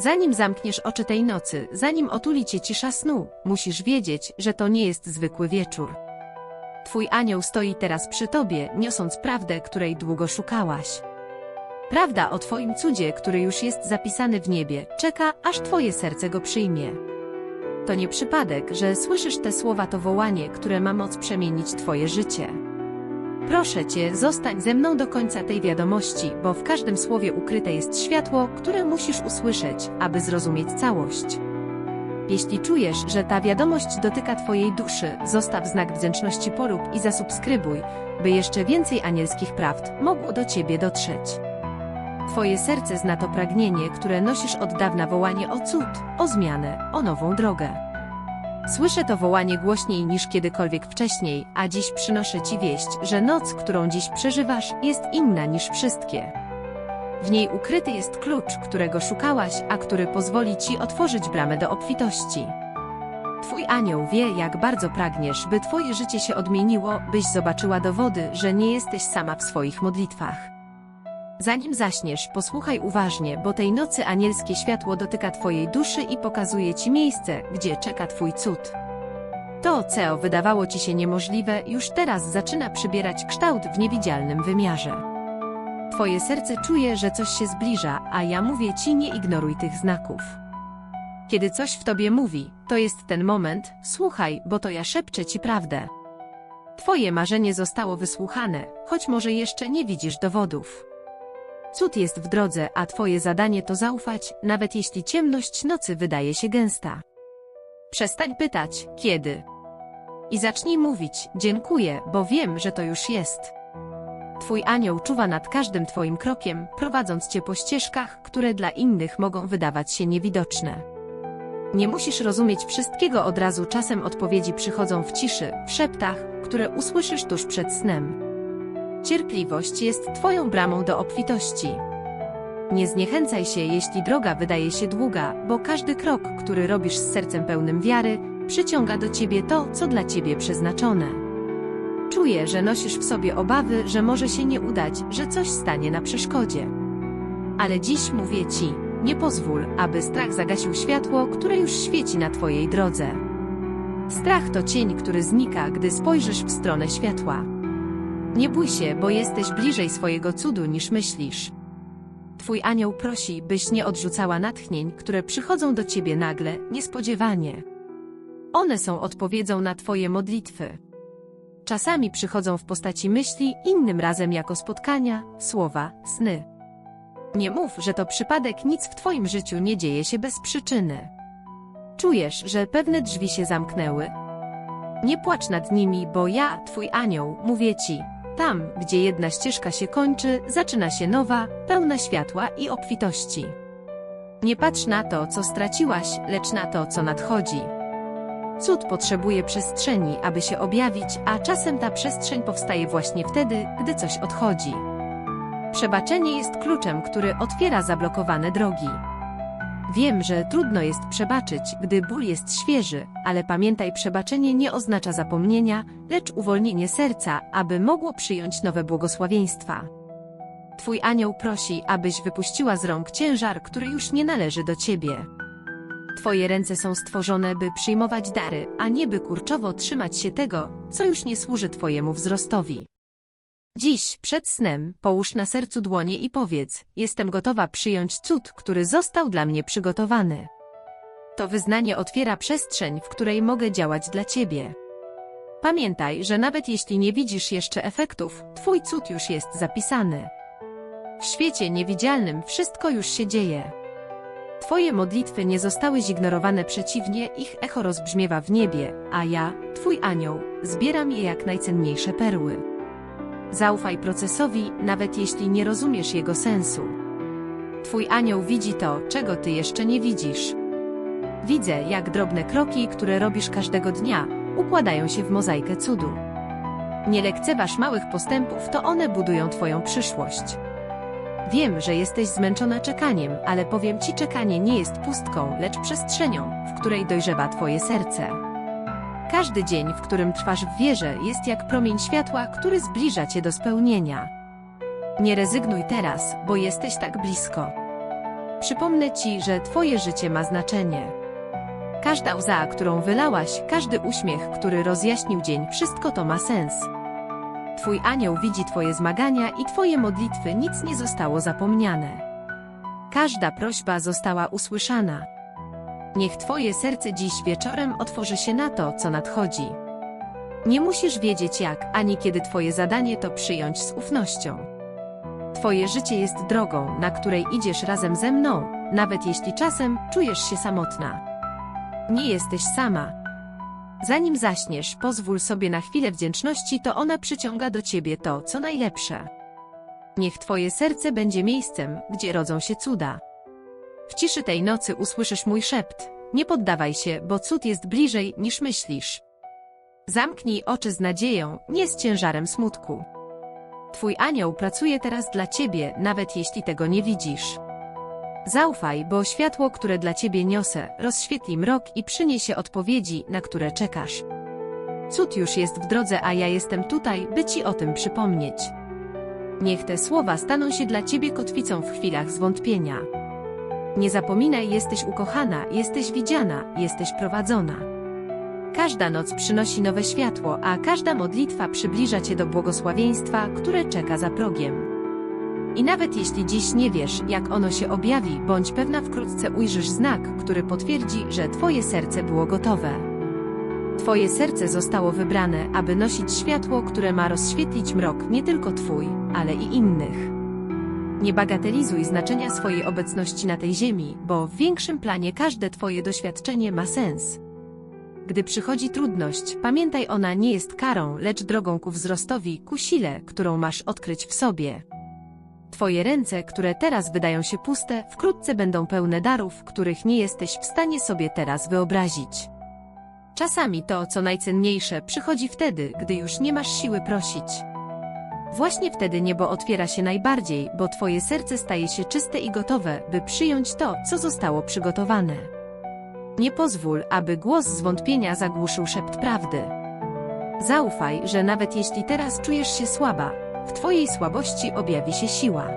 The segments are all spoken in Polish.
Zanim zamkniesz oczy tej nocy, zanim otuli cię cisza snu, musisz wiedzieć, że to nie jest zwykły wieczór. Twój anioł stoi teraz przy tobie, niosąc prawdę, której długo szukałaś. Prawda o twoim cudzie, który już jest zapisany w niebie, czeka, aż twoje serce go przyjmie. To nie przypadek, że słyszysz te słowa, to wołanie, które ma moc przemienić twoje życie. Proszę cię, zostań ze mną do końca tej wiadomości, bo w każdym słowie ukryte jest światło, które musisz usłyszeć, aby zrozumieć całość. Jeśli czujesz, że ta wiadomość dotyka Twojej duszy, zostaw znak wdzięczności porób i zasubskrybuj, by jeszcze więcej anielskich prawd mogło do Ciebie dotrzeć. Twoje serce zna to pragnienie, które nosisz od dawna wołanie o cud, o zmianę, o nową drogę. Słyszę to wołanie głośniej niż kiedykolwiek wcześniej, a dziś przynoszę Ci wieść, że noc, którą dziś przeżywasz, jest inna niż wszystkie. W niej ukryty jest klucz, którego szukałaś, a który pozwoli Ci otworzyć bramę do obfitości. Twój anioł wie, jak bardzo pragniesz, by Twoje życie się odmieniło, byś zobaczyła dowody, że nie jesteś sama w swoich modlitwach. Zanim zaśniesz, posłuchaj uważnie, bo tej nocy anielskie światło dotyka Twojej duszy i pokazuje Ci miejsce, gdzie czeka Twój cud. To, co wydawało Ci się niemożliwe, już teraz zaczyna przybierać kształt w niewidzialnym wymiarze. Twoje serce czuje, że coś się zbliża, a ja mówię Ci nie ignoruj tych znaków. Kiedy coś w Tobie mówi, to jest ten moment, słuchaj, bo to ja szepczę Ci prawdę. Twoje marzenie zostało wysłuchane, choć może jeszcze nie widzisz dowodów. Cud jest w drodze, a Twoje zadanie to zaufać, nawet jeśli ciemność nocy wydaje się gęsta. Przestań pytać, kiedy. I zacznij mówić, dziękuję, bo wiem, że to już jest. Twój anioł czuwa nad każdym Twoim krokiem, prowadząc Cię po ścieżkach, które dla innych mogą wydawać się niewidoczne. Nie musisz rozumieć wszystkiego od razu, czasem odpowiedzi przychodzą w ciszy, w szeptach, które usłyszysz tuż przed snem. Cierpliwość jest Twoją bramą do obfitości. Nie zniechęcaj się, jeśli droga wydaje się długa, bo każdy krok, który robisz z sercem pełnym wiary, przyciąga do Ciebie to, co dla Ciebie przeznaczone. Czuję, że nosisz w sobie obawy, że może się nie udać, że coś stanie na przeszkodzie. Ale dziś mówię Ci, nie pozwól, aby strach zagasił światło, które już świeci na Twojej drodze. Strach to cień, który znika, gdy spojrzysz w stronę światła. Nie bój się, bo jesteś bliżej swojego cudu niż myślisz. Twój anioł prosi, byś nie odrzucała natchnień, które przychodzą do ciebie nagle, niespodziewanie. One są odpowiedzią na twoje modlitwy. Czasami przychodzą w postaci myśli, innym razem jako spotkania, słowa, sny. Nie mów, że to przypadek, nic w twoim życiu nie dzieje się bez przyczyny. Czujesz, że pewne drzwi się zamknęły? Nie płacz nad nimi, bo ja, twój anioł, mówię ci, tam, gdzie jedna ścieżka się kończy, zaczyna się nowa, pełna światła i obfitości. Nie patrz na to, co straciłaś, lecz na to, co nadchodzi. Cud potrzebuje przestrzeni, aby się objawić, a czasem ta przestrzeń powstaje właśnie wtedy, gdy coś odchodzi. Przebaczenie jest kluczem, który otwiera zablokowane drogi. Wiem, że trudno jest przebaczyć, gdy ból jest świeży, ale pamiętaj, przebaczenie nie oznacza zapomnienia, lecz uwolnienie serca, aby mogło przyjąć nowe błogosławieństwa. Twój anioł prosi, abyś wypuściła z rąk ciężar, który już nie należy do ciebie. Twoje ręce są stworzone, by przyjmować dary, a nie by kurczowo trzymać się tego, co już nie służy Twojemu wzrostowi. Dziś, przed snem, połóż na sercu dłonie i powiedz, jestem gotowa przyjąć cud, który został dla mnie przygotowany. To wyznanie otwiera przestrzeń, w której mogę działać dla Ciebie. Pamiętaj, że nawet jeśli nie widzisz jeszcze efektów, Twój cud już jest zapisany. W świecie niewidzialnym wszystko już się dzieje. Twoje modlitwy nie zostały zignorowane, przeciwnie, ich echo rozbrzmiewa w niebie, a ja, Twój anioł, zbieram je jak najcenniejsze perły. Zaufaj procesowi, nawet jeśli nie rozumiesz jego sensu. Twój anioł widzi to, czego ty jeszcze nie widzisz. Widzę, jak drobne kroki, które robisz każdego dnia, układają się w mozaikę cudu. Nie lekceważ małych postępów, to one budują Twoją przyszłość. Wiem, że jesteś zmęczona czekaniem, ale powiem Ci, czekanie nie jest pustką, lecz przestrzenią, w której dojrzewa Twoje serce. Każdy dzień, w którym trwasz w wierze, jest jak promień światła, który zbliża cię do spełnienia. Nie rezygnuj teraz, bo jesteś tak blisko. przypomnę ci, że twoje życie ma znaczenie. Każda łza, którą wylałaś, każdy uśmiech, który rozjaśnił dzień, wszystko to ma sens. Twój anioł widzi twoje zmagania i twoje modlitwy, nic nie zostało zapomniane. Każda prośba została usłyszana. Niech twoje serce dziś wieczorem otworzy się na to, co nadchodzi. Nie musisz wiedzieć jak, ani kiedy twoje zadanie to przyjąć z ufnością. Twoje życie jest drogą, na której idziesz razem ze mną, nawet jeśli czasem czujesz się samotna. Nie jesteś sama. Zanim zaśniesz, pozwól sobie na chwilę wdzięczności, to ona przyciąga do ciebie to, co najlepsze. Niech twoje serce będzie miejscem, gdzie rodzą się cuda. W ciszy tej nocy usłyszysz mój szept. Nie poddawaj się, bo cud jest bliżej niż myślisz. Zamknij oczy z nadzieją, nie z ciężarem smutku. Twój anioł pracuje teraz dla ciebie, nawet jeśli tego nie widzisz. Zaufaj, bo światło, które dla ciebie niosę, rozświetli mrok i przyniesie odpowiedzi, na które czekasz. Cud już jest w drodze, a ja jestem tutaj, by ci o tym przypomnieć. Niech te słowa staną się dla ciebie kotwicą w chwilach zwątpienia. Nie zapominaj, jesteś ukochana, jesteś widziana, jesteś prowadzona. Każda noc przynosi nowe światło, a każda modlitwa przybliża cię do błogosławieństwa, które czeka za progiem. I nawet jeśli dziś nie wiesz, jak ono się objawi, bądź pewna wkrótce ujrzysz znak, który potwierdzi, że twoje serce było gotowe. Twoje serce zostało wybrane, aby nosić światło, które ma rozświetlić mrok nie tylko twój, ale i innych. Nie bagatelizuj znaczenia swojej obecności na tej ziemi, bo w większym planie każde twoje doświadczenie ma sens. Gdy przychodzi trudność, pamiętaj ona nie jest karą, lecz drogą ku wzrostowi, ku sile, którą masz odkryć w sobie. Twoje ręce, które teraz wydają się puste, wkrótce będą pełne darów, których nie jesteś w stanie sobie teraz wyobrazić. Czasami to, co najcenniejsze, przychodzi wtedy, gdy już nie masz siły prosić. Właśnie wtedy niebo otwiera się najbardziej, bo Twoje serce staje się czyste i gotowe, by przyjąć to, co zostało przygotowane. Nie pozwól, aby głos zwątpienia zagłuszył szept prawdy. Zaufaj, że nawet jeśli teraz czujesz się słaba, w Twojej słabości objawi się siła.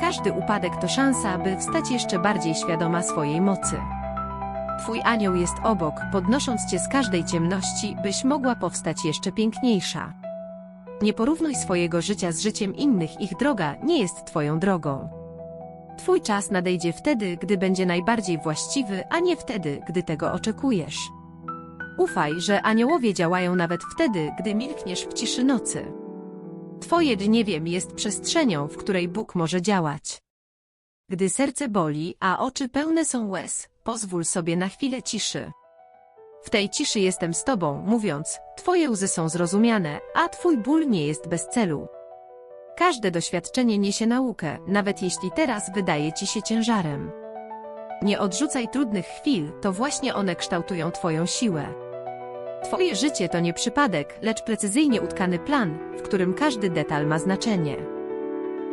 Każdy upadek to szansa, by wstać jeszcze bardziej świadoma swojej mocy. Twój anioł jest obok, podnosząc Cię z każdej ciemności, byś mogła powstać jeszcze piękniejsza. Nie porównuj swojego życia z życiem innych, ich droga nie jest Twoją drogą. Twój czas nadejdzie wtedy, gdy będzie najbardziej właściwy, a nie wtedy, gdy tego oczekujesz. Ufaj, że aniołowie działają nawet wtedy, gdy milkniesz w ciszy nocy. Twoje dniewiem jest przestrzenią, w której Bóg może działać. Gdy serce boli, a oczy pełne są łez, pozwól sobie na chwilę ciszy. W tej ciszy jestem z Tobą, mówiąc, Twoje łzy są zrozumiane, a Twój ból nie jest bez celu. Każde doświadczenie niesie naukę, nawet jeśli teraz wydaje Ci się ciężarem. Nie odrzucaj trudnych chwil, to właśnie one kształtują Twoją siłę. Twoje życie to nie przypadek, lecz precyzyjnie utkany plan, w którym każdy detal ma znaczenie.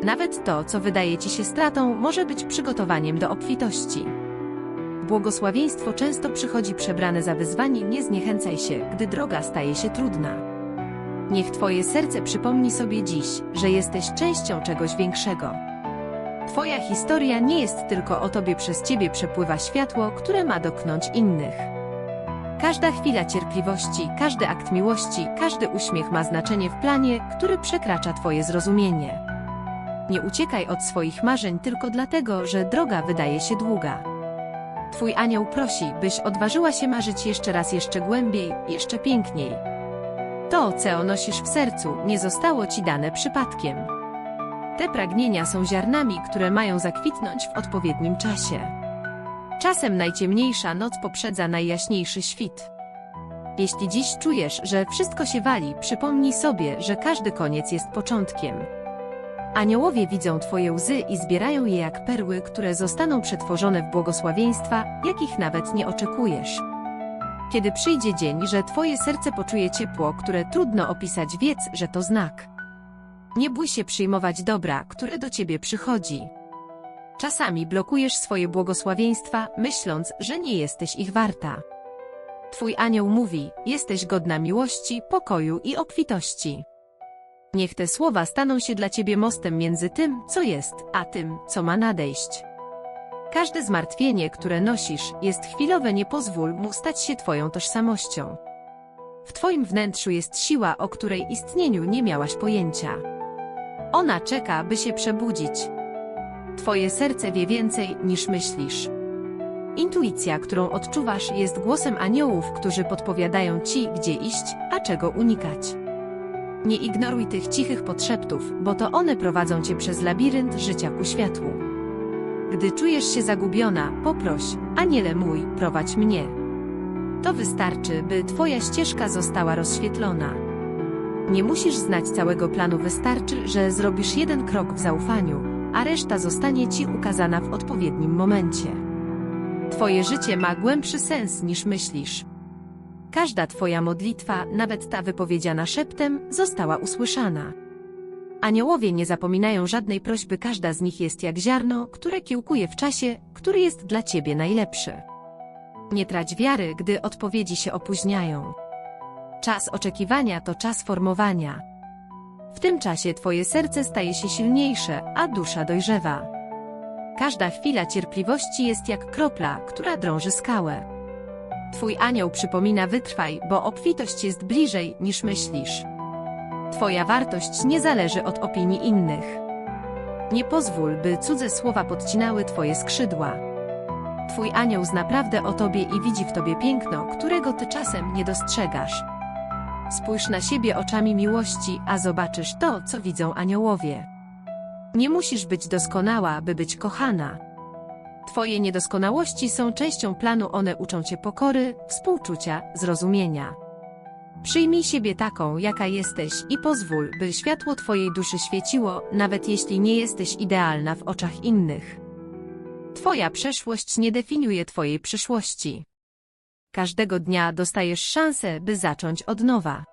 Nawet to, co wydaje Ci się stratą, może być przygotowaniem do obfitości. Błogosławieństwo często przychodzi przebrane za wyzwanie, nie zniechęcaj się, gdy droga staje się trudna. Niech Twoje serce przypomni sobie dziś, że jesteś częścią czegoś większego. Twoja historia nie jest tylko o Tobie, przez Ciebie przepływa światło, które ma dotknąć innych. Każda chwila cierpliwości, każdy akt miłości, każdy uśmiech ma znaczenie w planie, który przekracza Twoje zrozumienie. Nie uciekaj od swoich marzeń tylko dlatego, że droga wydaje się długa. Twój anioł prosi, byś odważyła się marzyć jeszcze raz, jeszcze głębiej, jeszcze piękniej. To, co nosisz w sercu, nie zostało ci dane przypadkiem. Te pragnienia są ziarnami, które mają zakwitnąć w odpowiednim czasie. Czasem najciemniejsza noc poprzedza najjaśniejszy świt. Jeśli dziś czujesz, że wszystko się wali, przypomnij sobie, że każdy koniec jest początkiem. Aniołowie widzą Twoje łzy i zbierają je jak perły, które zostaną przetworzone w błogosławieństwa, jakich nawet nie oczekujesz. Kiedy przyjdzie dzień, że Twoje serce poczuje ciepło, które trudno opisać, wiedz, że to znak. Nie bój się przyjmować dobra, które do Ciebie przychodzi. Czasami blokujesz swoje błogosławieństwa, myśląc, że nie jesteś ich warta. Twój anioł mówi, jesteś godna miłości, pokoju i obfitości. Niech te słowa staną się dla ciebie mostem między tym, co jest, a tym, co ma nadejść. Każde zmartwienie, które nosisz, jest chwilowe, nie pozwól mu stać się twoją tożsamością. W twoim wnętrzu jest siła, o której istnieniu nie miałaś pojęcia. Ona czeka, by się przebudzić. Twoje serce wie więcej niż myślisz. Intuicja, którą odczuwasz, jest głosem aniołów, którzy podpowiadają ci, gdzie iść, a czego unikać. Nie ignoruj tych cichych podszeptów, bo to one prowadzą cię przez labirynt życia ku światłu. Gdy czujesz się zagubiona, poproś, aniele mój, prowadź mnie. To wystarczy, by twoja ścieżka została rozświetlona. Nie musisz znać całego planu, wystarczy, że zrobisz jeden krok w zaufaniu, a reszta zostanie ci ukazana w odpowiednim momencie. Twoje życie ma głębszy sens niż myślisz. Każda Twoja modlitwa, nawet ta wypowiedziana szeptem, została usłyszana. Aniołowie nie zapominają żadnej prośby, każda z nich jest jak ziarno, które kiełkuje w czasie, który jest dla Ciebie najlepszy. Nie trać wiary, gdy odpowiedzi się opóźniają. Czas oczekiwania to czas formowania. W tym czasie Twoje serce staje się silniejsze, a dusza dojrzewa. Każda chwila cierpliwości jest jak kropla, która drąży skałę. Twój anioł przypomina wytrwaj, bo obfitość jest bliżej niż myślisz. Twoja wartość nie zależy od opinii innych. Nie pozwól, by cudze słowa podcinały Twoje skrzydła. Twój anioł zna prawdę o Tobie i widzi w Tobie piękno, którego Ty czasem nie dostrzegasz. Spójrz na siebie oczami miłości, a zobaczysz to, co widzą aniołowie. Nie musisz być doskonała, by być kochana. Twoje niedoskonałości są częścią planu, one uczą cię pokory, współczucia, zrozumienia. Przyjmij siebie taką, jaka jesteś i pozwól, by światło Twojej duszy świeciło, nawet jeśli nie jesteś idealna w oczach innych. Twoja przeszłość nie definiuje Twojej przyszłości. Każdego dnia dostajesz szansę, by zacząć od nowa.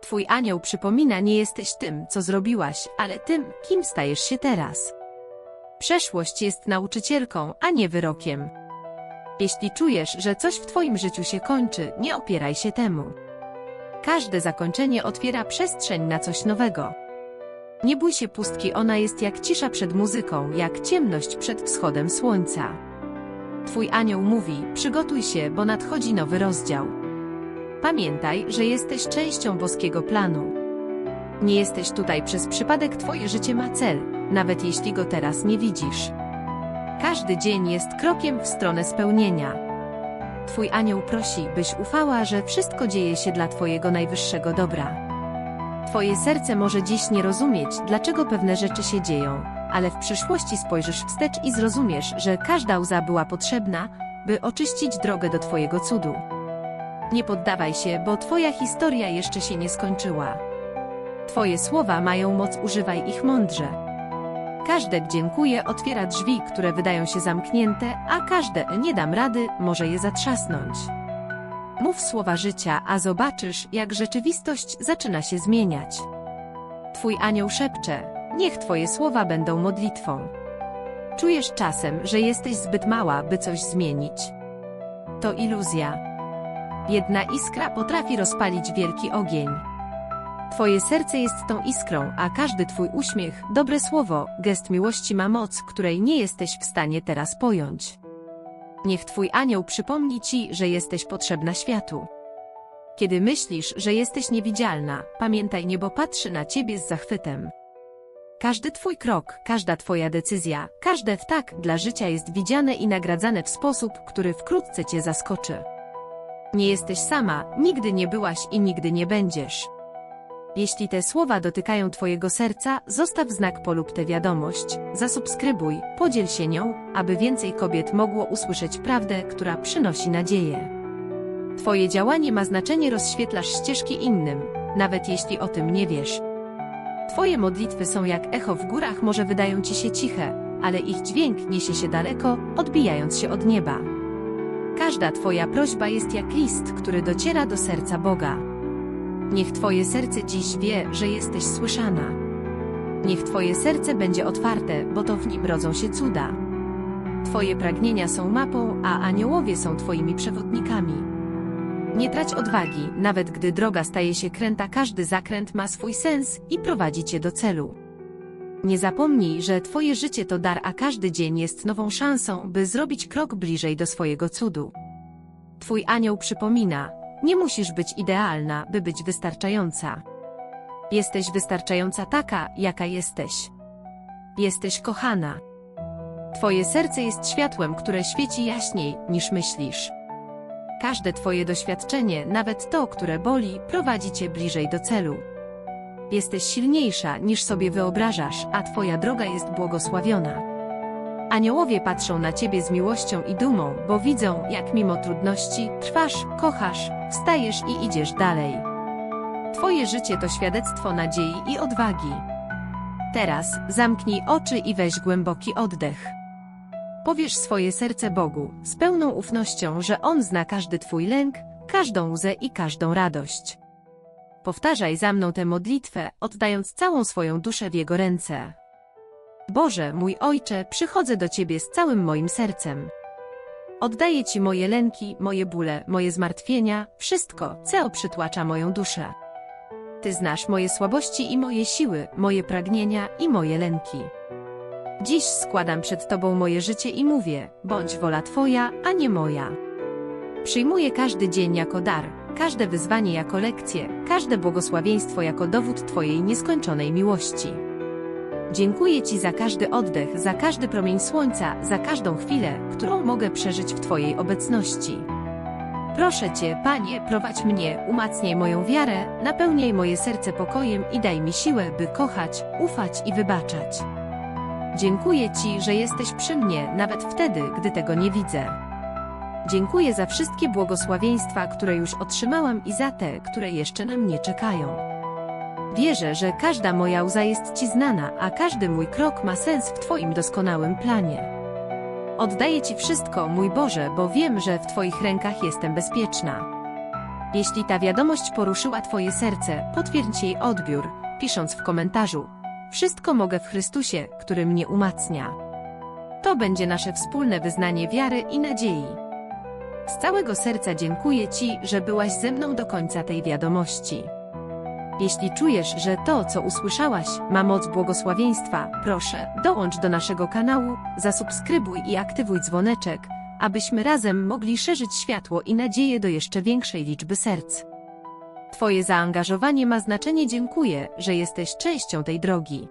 Twój anioł przypomina, nie jesteś tym, co zrobiłaś, ale tym, kim stajesz się teraz. Przeszłość jest nauczycielką, a nie wyrokiem. Jeśli czujesz, że coś w Twoim życiu się kończy, nie opieraj się temu. Każde zakończenie otwiera przestrzeń na coś nowego. Nie bój się pustki, ona jest jak cisza przed muzyką, jak ciemność przed wschodem słońca. Twój anioł mówi: przygotuj się, bo nadchodzi nowy rozdział. Pamiętaj, że jesteś częścią boskiego planu. Nie jesteś tutaj przez przypadek, Twoje życie ma cel, nawet jeśli go teraz nie widzisz. Każdy dzień jest krokiem w stronę spełnienia. Twój anioł prosi, byś ufała, że wszystko dzieje się dla Twojego najwyższego dobra. Twoje serce może dziś nie rozumieć, dlaczego pewne rzeczy się dzieją, ale w przyszłości spojrzysz wstecz i zrozumiesz, że każda łza była potrzebna, by oczyścić drogę do Twojego cudu. Nie poddawaj się, bo Twoja historia jeszcze się nie skończyła. Twoje słowa mają moc, używaj ich mądrze. Każde dziękuję otwiera drzwi, które wydają się zamknięte, a każde nie dam rady może je zatrzasnąć. Mów słowa życia, a zobaczysz, jak rzeczywistość zaczyna się zmieniać. Twój anioł szepcze, niech Twoje słowa będą modlitwą. Czujesz czasem, że jesteś zbyt mała, by coś zmienić. To iluzja. Jedna iskra potrafi rozpalić wielki ogień. Twoje serce jest tą iskrą, a każdy Twój uśmiech, dobre słowo, gest miłości ma moc, której nie jesteś w stanie teraz pojąć. Niech Twój anioł przypomni Ci, że jesteś potrzebna światu. Kiedy myślisz, że jesteś niewidzialna, pamiętaj, niebo patrzy na Ciebie z zachwytem. Każdy Twój krok, każda Twoja decyzja, każde wtak dla życia jest widziane i nagradzane w sposób, który wkrótce Cię zaskoczy. Nie jesteś sama, nigdy nie byłaś i nigdy nie będziesz. Jeśli te słowa dotykają Twojego serca, zostaw znak polub tę wiadomość, zasubskrybuj, podziel się nią, aby więcej kobiet mogło usłyszeć prawdę, która przynosi nadzieję. Twoje działanie ma znaczenie, rozświetlasz ścieżki innym, nawet jeśli o tym nie wiesz. Twoje modlitwy są jak echo w górach, może wydają Ci się ciche, ale ich dźwięk niesie się daleko, odbijając się od nieba. Każda Twoja prośba jest jak list, który dociera do serca Boga. Niech Twoje serce dziś wie, że jesteś słyszana. Niech Twoje serce będzie otwarte, bo to w nim rodzą się cuda. Twoje pragnienia są mapą, a aniołowie są Twoimi przewodnikami. Nie trać odwagi, nawet gdy droga staje się kręta, każdy zakręt ma swój sens i prowadzi Cię do celu. Nie zapomnij, że Twoje życie to dar, a każdy dzień jest nową szansą, by zrobić krok bliżej do swojego cudu. Twój anioł przypomina: Nie musisz być idealna, by być wystarczająca. Jesteś wystarczająca taka, jaka jesteś. Jesteś kochana. Twoje serce jest światłem, które świeci jaśniej niż myślisz. Każde Twoje doświadczenie, nawet to, które boli, prowadzi Cię bliżej do celu. Jesteś silniejsza niż sobie wyobrażasz, a Twoja droga jest błogosławiona. Aniołowie patrzą na Ciebie z miłością i dumą, bo widzą, jak mimo trudności trwasz, kochasz, wstajesz i idziesz dalej. Twoje życie to świadectwo nadziei i odwagi. Teraz zamknij oczy i weź głęboki oddech. Powiesz swoje serce Bogu z pełną ufnością, że On zna każdy Twój lęk, każdą łzę i każdą radość. Powtarzaj za mną tę modlitwę, oddając całą swoją duszę w Jego ręce. Boże, mój Ojcze, przychodzę do Ciebie z całym moim sercem. Oddaję Ci moje lęki, moje bóle, moje zmartwienia, wszystko, co przytłacza moją duszę. Ty znasz moje słabości i moje siły, moje pragnienia i moje lęki. Dziś składam przed Tobą moje życie i mówię, bądź wola Twoja, a nie moja. Przyjmuję każdy dzień jako dar, każde wyzwanie jako lekcję, każde błogosławieństwo jako dowód Twojej nieskończonej miłości. Dziękuję Ci za każdy oddech, za każdy promień słońca, za każdą chwilę, którą mogę przeżyć w Twojej obecności. Proszę Cię, Panie, prowadź mnie, umacniaj moją wiarę, napełniaj moje serce pokojem i daj mi siłę, by kochać, ufać i wybaczać. Dziękuję Ci, że jesteś przy mnie, nawet wtedy, gdy tego nie widzę. Dziękuję za wszystkie błogosławieństwa, które już otrzymałam i za te, które jeszcze na mnie czekają. Wierzę, że każda moja łza jest Ci znana, a każdy mój krok ma sens w Twoim doskonałym planie. Oddaję Ci wszystko, mój Boże, bo wiem, że w Twoich rękach jestem bezpieczna. Jeśli ta wiadomość poruszyła Twoje serce, potwierdź jej odbiór, pisząc w komentarzu: Wszystko mogę w Chrystusie, który mnie umacnia. To będzie nasze wspólne wyznanie wiary i nadziei. Z całego serca dziękuję Ci, że byłaś ze mną do końca tej wiadomości. Jeśli czujesz, że to, co usłyszałaś, ma moc błogosławieństwa, proszę, dołącz do naszego kanału, zasubskrybuj i aktywuj dzwoneczek, abyśmy razem mogli szerzyć światło i nadzieję do jeszcze większej liczby serc. Twoje zaangażowanie ma znaczenie. Dziękuję, że jesteś częścią tej drogi.